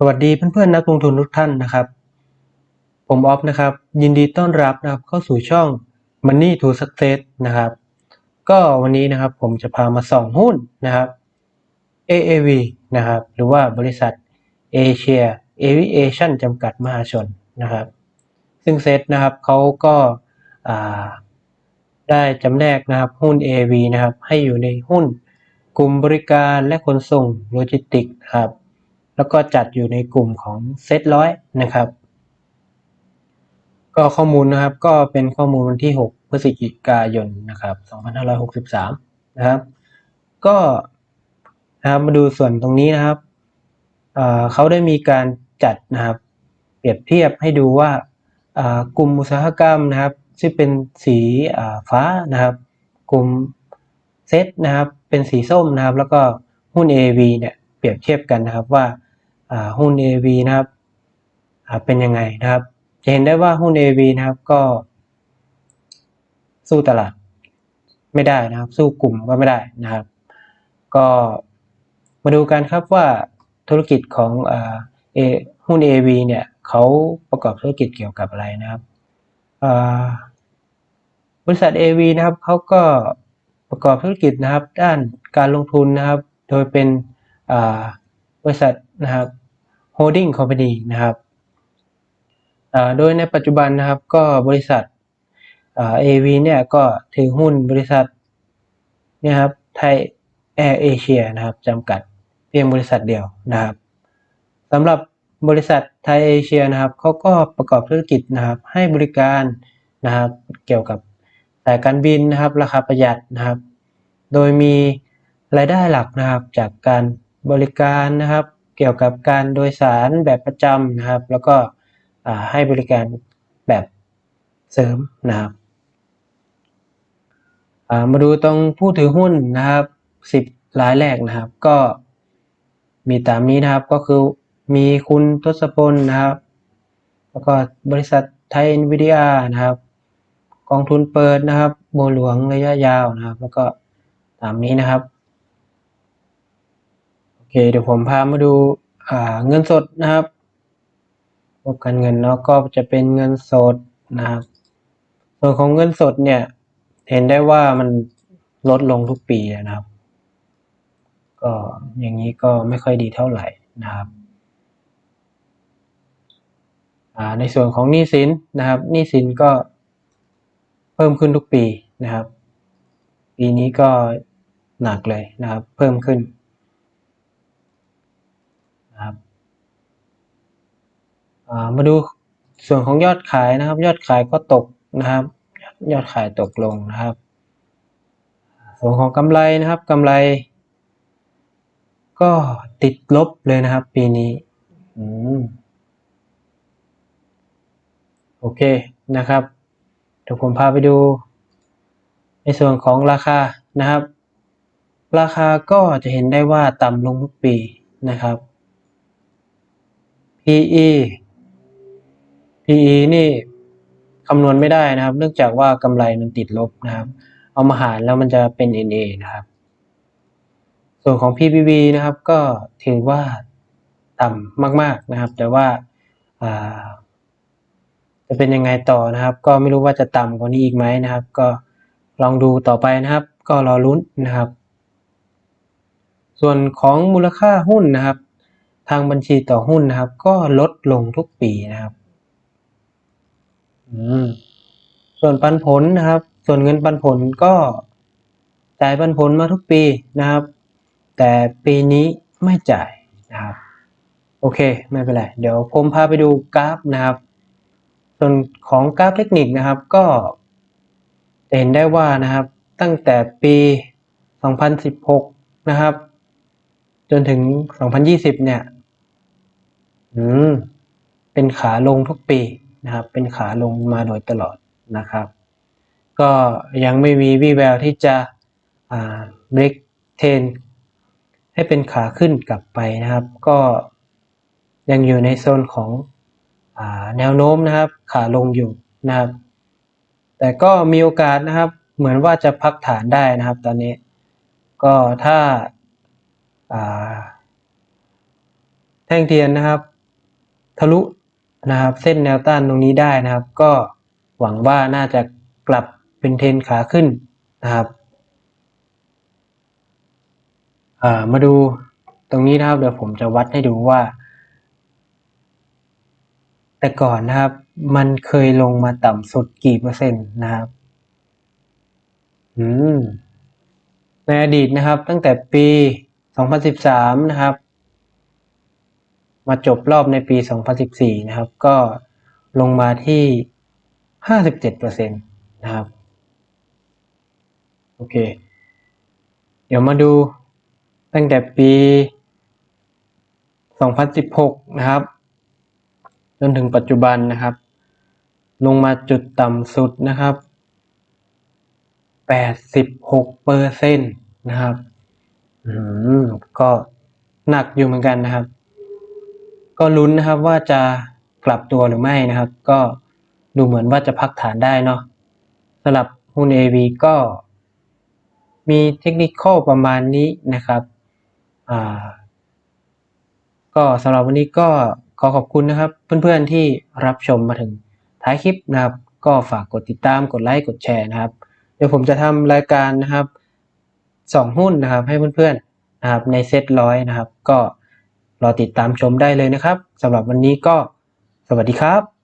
สวัสดีเพื่อนๆนักลงทุนทุกท่านนะครับ ผมออฟนะครับ ยินดีต้อนรับนะครับเข้าสู่ช่อง Money to Success นะครับ ก็วันนี้นะครับผมจะพามาส่องหุ้นนะครับ AAV นะครับ หรือว่าบริษัท Asia Aviation จำกัดมหาชนนะครับ ซึ่งเซตนะครับเขาก็าได้จำแนกนะครับหุ้น AAV นะครับ ให้อยู่ในหุ้นกลุ่มบริการและขนส่งโลจิสติกส์ครับ แล้วก็จัดอยู่ในกลุ่มของเซตร้อยนะครับ ก็ข้อมูลนะครับก็เป็นข้อมูลวันที่ 6 พฤศจิกายนนะครับ2563 นะครับ ก็นะครับมาดูส่วนตรงนี้นะครับเขาได้มีการจัดนะครับเปรียบเทียบให้ดูว่ากลุ่มอุตสาหกรรมนะครับที่เป็นสีฟ้านะครับ กลุ่มเซตนะครับเป็นสีส้มนะครับ แล้วก็หุ้น AV เนี่ยเปรียบเทียบกันนะครับว่า หุ้น AV นะครับเป็นยังไงนะครับ จะเห็นได้ว่าหุ้น AV นะครับก็ สู้ตลาดไม่ได้นะครับ สู้กลุ่มก็ไม่ได้นะครับ ก็มาดูกันครับว่าธุรกิจของอ่าเอหุ้น AV เนี่ยเขาประกอบธุรกิจเกี่ยวกับอะไรนะครับบริษัท AV นะครับเขาก็ประกอบธุรกิจนะครับ ด้านการลงทุนนะครับ โดยเป็นบริษัท นะครับ holding company นะครับโดยในปัจจุบันนะครับก็บริษัทเอ่า AV เนี่ยก็ถือหุ้นบริษัทเนี่ยครับไทยแอร์เอเชียนะครับจำกัดเพียงบริษัทเดียวนะครับสำหรับบริษัทไทยเอเชียนะครับเขาก็ประกอบธุรกิจนะครับให้บริการนะครับเกี่ยวกับสายการบินนะครับราคาประหยัดนะครับ โดยมีรายได้หลักนะครับจากการบริการนะครับ เกี่ยวกับการโดยสารแบบประจำนะครับ แล้วก็ให้บริการแบบเสริมนะครับมาดูตรงผู้ถือหุ้นนะครับสิบรายแรกนะครับ ก็มีตามนี้นะครับก็คือมีคุณทศพลนะครับ แล้วก็บริษัทไทยเอ็นวีดีอานะครับ กองทุนเปิดนะครับบัวหลวงระยะยาวนะครับ แล้วก็ตามนี้นะครับ คเดี๋ยวผมพามาดูาเงินสดนะครับงบการเงินเนาะก็จะเป็นเงินสดนะครับ ส่วนของเงินสดเนี่ย เห็นได้ว่ามันลดลงทุกปีนะครับ ก็อย่างนี้ก็ไม่ค่อยดีเท่าไหร่นะครับในส่วนของหนี้สินนะครับหนี้สินก็เพิ่มขึ้นทุกปีนะครับ ปีนี้ก็หนักเลยนะครับ เพิ่มขึ้น นะครับมาดูส่วนของยอดขายนะครับ ยอดขายก็ตกนะครับ ยอดขายตกลงนะครับ ส่วนของกำไรนะครับกำไร ก็ติดลบเลยนะครับ ปีนี้อืมโอเคนะครับเดี๋ยวผมพาไปดู ในส่วนของราคานะครับ ราคาก็จะเห็นได้ว่าต่ำลงทุกปีนะครับ PE PE นี่คำนวณไม่ได้นะครับ เนื่องจากว่ากำไรมันติดลบนะครับ เอามาหารแล้วมันจะเป็น NA นะครับ ส่วนของ PBV นะครับก็ถือว่าต่ำมาก ๆนะครับ แต่ว่าอ่าจะเป็นยังไงต่อนะครับ ก็ไม่รู้ว่าจะต่ำกว่านี้อีกไหมนะครับ ก็ลองดูต่อไปนะครับ ก็รอลุ้นนะครับ ส่วนของมูลค่าหุ้นนะครับ ทางบัญชีต่อหุ้นนะครับ ก็ลดลงทุกปีนะครับอืมส่วนปันผลนะครับ ส่วนเงินปันผลก็จ่ายปันผลมาทุกปีนะครับ แต่ปีนี้ไม่จ่ายนะครับ โอเคไม่เป็นไรเดี๋ยวผมพาไปดูกราฟนะครับ ส่วนของกราฟเทคนิคนะครับ ก็จะเห็นได้ว่านะครับ ตั้งแต่ปี 2016 นะครับ จนถึง 2020 เนี่ย อืมเป็นขาลงทุกปีนะครับ เป็นขาลงมาโดยตลอดนะครับ ก็ยังไม่มีวี่แววที่จะอ่า break trend ให้เป็นขาขึ้นกลับไปนะครับ ก็ยังอยู่ในโซนของอแนวโน้มนะครับ ขาลงอยู่นะครับ แต่ก็มีโอกาสนะครับ เหมือนว่าจะพักฐานได้นะครับ ตอนนี้ ก็ถ้าาแท่งเทียนนะครับ ทะลุนะครับ เส้นแนวต้านตรงนี้ได้นะครับ ก็หวังว่าน่าจะกลับเป็นเทรนขาขึ้นนะครับามาดูตรงนี้นะครับเดี๋ยวผมจะวัดให้ดูว่า แต่ก่อนนะครับ มันเคยลงมาต่ำสุดกี่เปอร์เซ็นต์นะครับในอดีตนะครับ ตั้งแต่ปี 2013 นะครับ มาจบรอบในปี 2014 นะครับ ก็ลงมาที่ 57%นะครับ โอเค เดี๋ยวมาดูตั้งแต่ปี 2016 นะครับ จนถึงปัจจุบันนะครับ ลงมาจุดต่ำสุดนะครับ 86เปอร์เซ็นต์นะครับ อืม ก็หนักอยู่เหมือนกันนะครับ ก็ลุ้นนะครับว่าจะกลับตัวหรือไม่นะครับ ก็ดูเหมือนว่าจะพักฐานได้เนาะสำหรับหุ้น AV ก็มีเทคนิคข้อประมาณนี้นะครับอ่าก็สำหรับวันนี้ก็ขอขอบคุณนะครับ เพื่อนๆที่รับชมมาถึงท้ายคลิปนะครับ ก็ฝากกดติดตามกดไลค์กดแชร์นะครับ เดี๋ยวผมจะทำรายการนะครับสองหุ้นนะครับให้เพื่อนๆนะครับในเซตร้อยนะครับ ก็ รอติดตามชมได้เลยนะครับสำหรับวันนี้ก็สวัสดีครับ